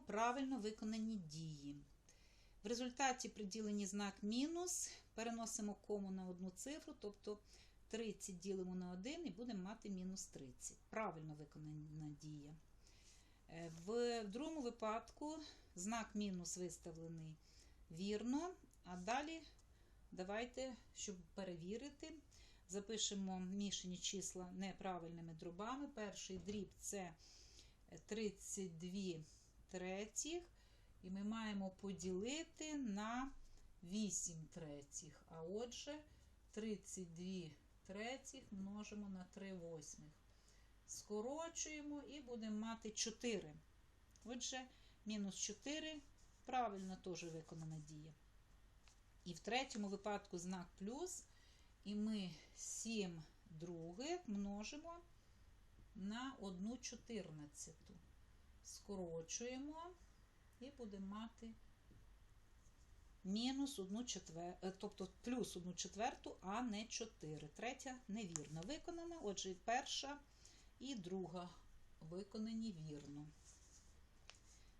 правильно виконані дії. В результаті при діленні знак мінус переносимо кому на одну цифру, тобто 30 ділимо на 1 і будемо мати мінус 30. Правильно виконана дія. Е, В другому випадку знак мінус виставлений вірно, а далі давайте, щоб перевірити, запишемо мішані числа неправильними дробами. Перший дріб це 32 третіх, і ми маємо поділити на 8 третіх. А отже, 32 третіх множимо на 3 восьмих. Скорочуємо і будемо мати 4. Отже, мінус 4 правильно теж виконана дія. І в третьому випадку знак плюс, і ми 7 других множимо на 1 чотирнадцяту. Скорочуємо і будемо мати мінус 1 четверту, тобто плюс 1 четверту, а не 4. Третя невірно виконана. Отже, перша і друга виконані вірно.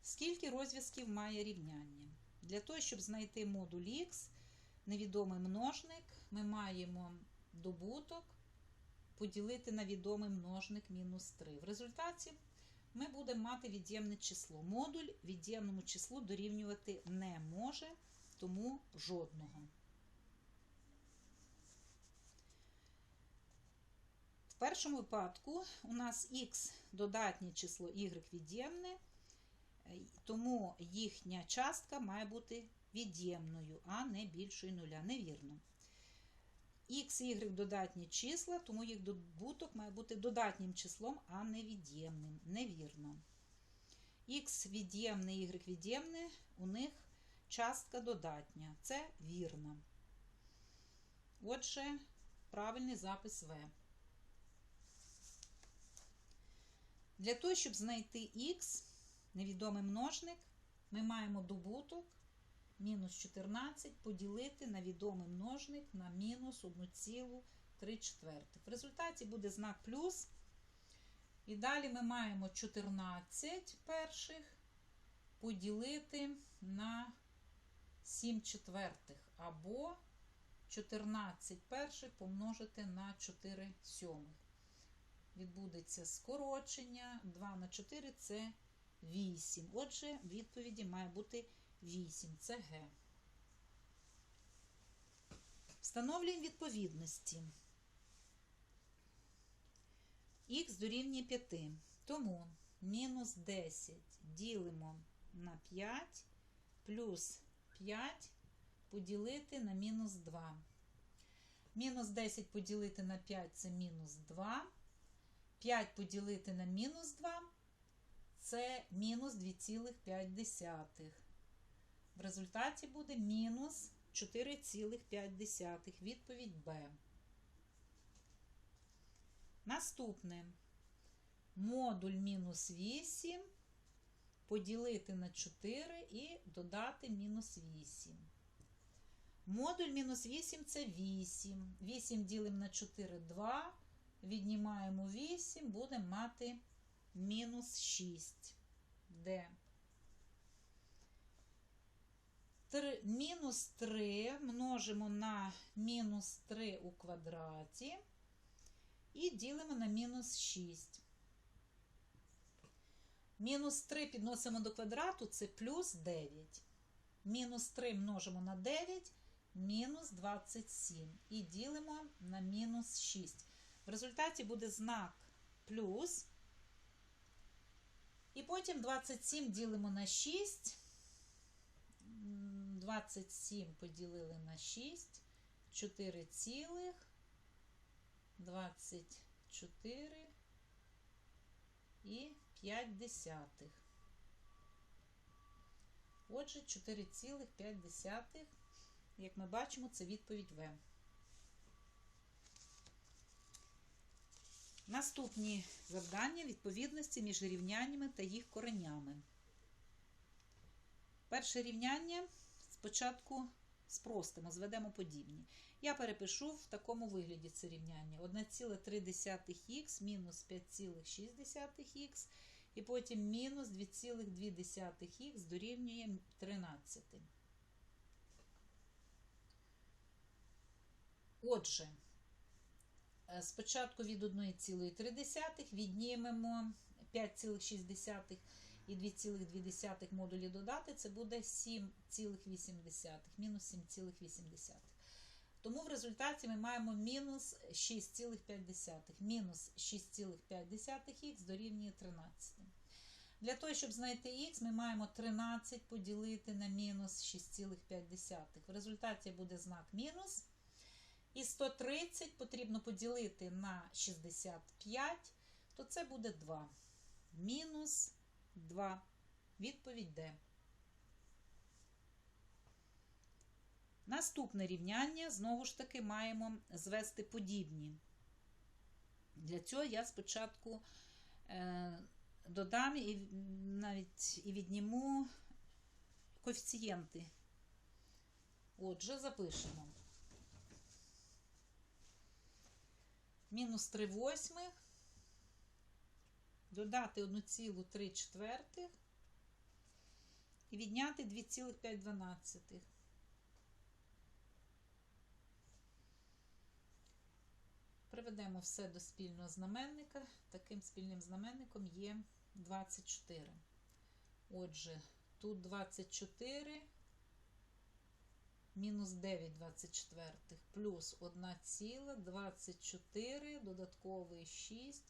Скільки розв'язків має рівняння? Для того, щоб знайти модуль х, невідомий множник, ми маємо добуток поділити на відомий множник мінус 3. В результаті ми будемо мати від'ємне число. Модуль від'ємному числу дорівнювати не може, тому жодного. В першому випадку у нас х додатнє число y від'ємне, тому їхня частка має бути від'ємною, а не більшою нуля. Невірно. Х y додатні числа, тому їх добуток має бути додатнім числом, а не від'ємним. Невірно. Х від'ємне, y від'ємне, у них частка додатня. Це вірно. Отже, правильний запис В. Для того, щоб знайти х, невідомий множник, ми маємо добуток мінус 14 поділити на відомий множник на мінус 1,3 четвертих. В результаті буде знак плюс. І далі ми маємо 14 перших поділити на 7 четвертих, або 14 перших помножити на 4 сьомих. Відбудеться скорочення. 2 на 4 це 8. Отже, в відповіді має бути 8. Це Г. Встановлюємо відповідності. Х дорівнює 5. Тому мінус 10 ділимо на 5 плюс 5 поділити на мінус 2. Мінус 10 поділити на 5 це мінус 2. 5 поділити на мінус 2 це мінус 2,5. В результаті буде мінус 4,5. Відповідь Б. Наступне модуль мінус 8 поділити на 4 і додати мінус 8. Модуль мінус 8 це 8. 8 ділимо на 4 2. Віднімаємо 8, будемо мати мінус 6. Д. Мінус 3 множимо на мінус 3 у квадраті і ділимо на мінус 6. Мінус 3 підносимо до квадрату, це плюс 9. Мінус 3 множимо на 9, мінус 27. І ділимо на мінус 6. В результаті буде знак плюс. І потім 27 ділимо на 6. 27 поділили на 6, 4 цілих, 24 і 5 десятих. Отже, 4,5, як ми бачимо, це відповідь В. Наступні завдання відповідності між рівняннями та їх коренями. Перше рівняння спочатку спростимо, зведемо подібні. Я перепишу в такому вигляді це рівняння. 1,3х мінус 5,6х. І потім мінус 2,2х дорівнює 13. Отже, е, спочатку від 1,3 віднімемо 5,6 і 2,2 модулі додати, це буде 7,8, мінус 7,8. Тому в результаті ми маємо мінус 6,5. Мінус 6,5х дорівнює 13. Для того, щоб знайти х, ми маємо 13 поділити на мінус 6,5. В результаті буде знак мінус. І 130 потрібно поділити на 65, то це буде 2. Мінус 2. Відповідь Д. Наступне рівняння, знову ж таки, маємо звести подібні. Для цього я спочатку е, додам і навіть і відніму коефіцієнти. Отже, запишемо. Мінус 3 восьмих, додати 1,3 четвертих і відняти 2,5. Приведемо все до спільного знаменника. Таким спільним знаменником є 24. Отже, тут 24 мінус 9 24 плюс 1,24 додатковий 6,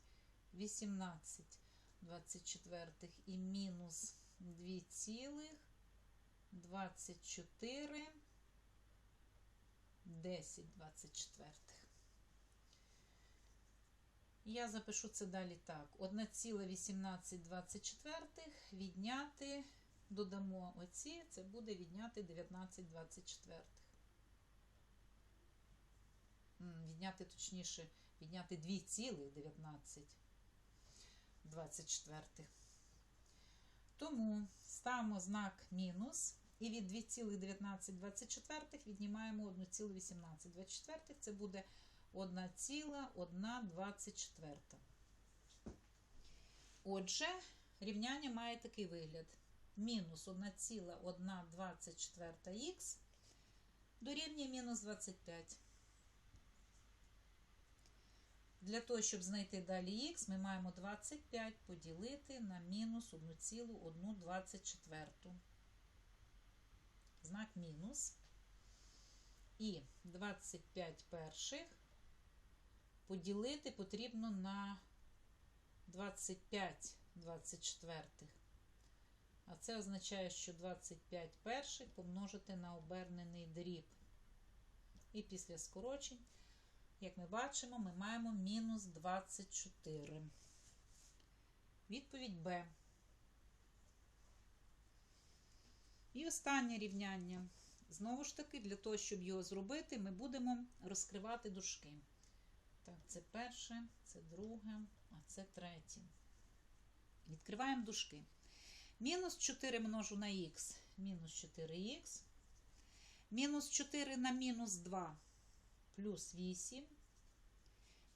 18 24 і мінус 2,24 10 24. Я запишу це далі так. 1,1824 відняти, додамо оці, це буде відняти 1924. Відняти, точніше, відняти 2,1924. Тому ставимо знак мінус. І від 2,1924 віднімаємо 1,1824. Це буде 1,124. Отже, рівняння має такий вигляд. Мінус 1,124х дорівнює мінус 25. Для того, щоб знайти далі х, ми маємо 25 поділити на мінус 1,124. Знак мінус. І 25 перших поділити потрібно на 25 24. А це означає, що 25 перших помножити на обернений дріб. І після скорочень, як ми бачимо, ми маємо мінус 24. Відповідь Б. І останнє рівняння. Знову ж таки, для того, щоб його зробити, ми будемо розкривати дужки. Так, це перше, це друге, а це третє. Відкриваємо дужки. Мінус 4 множу на х, мінус 4х. Мінус 4 на мінус 2 плюс 8.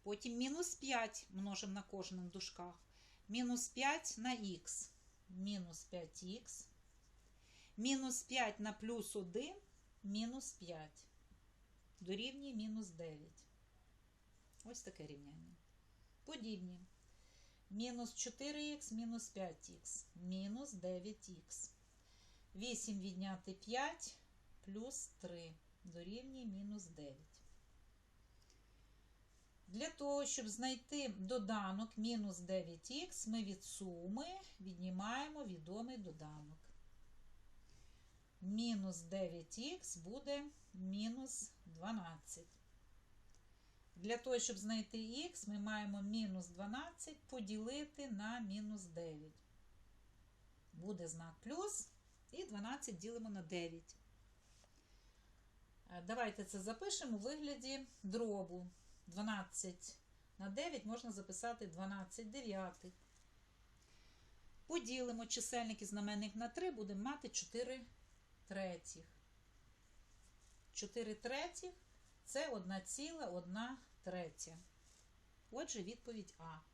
Потім мінус 5 множимо на кожному дужках. Мінус 5 на х, мінус 5х. Мінус 5 на плюс 1, мінус 5. Дорівнює мінус 9. Ось таке рівняння. Подібні. Мінус 4х, мінус 5х, мінус 9х. 8 відняти 5 плюс 3 дорівнює мінус 9. Для того, щоб знайти доданок мінус 9х, ми від суми віднімаємо відомий доданок. Мінус 9х буде мінус 12. Для того, щоб знайти х, ми маємо мінус 12 поділити на мінус 9. Буде знак плюс, і 12 ділимо на 9. Давайте це запишемо у вигляді дробу. 12 на 9 можна записати 12 дев'ятих. Поділимо чисельник і знаменник на 3, будемо мати 4 третіх. 4 третіх це 1,1 третя. Отже, відповідь А.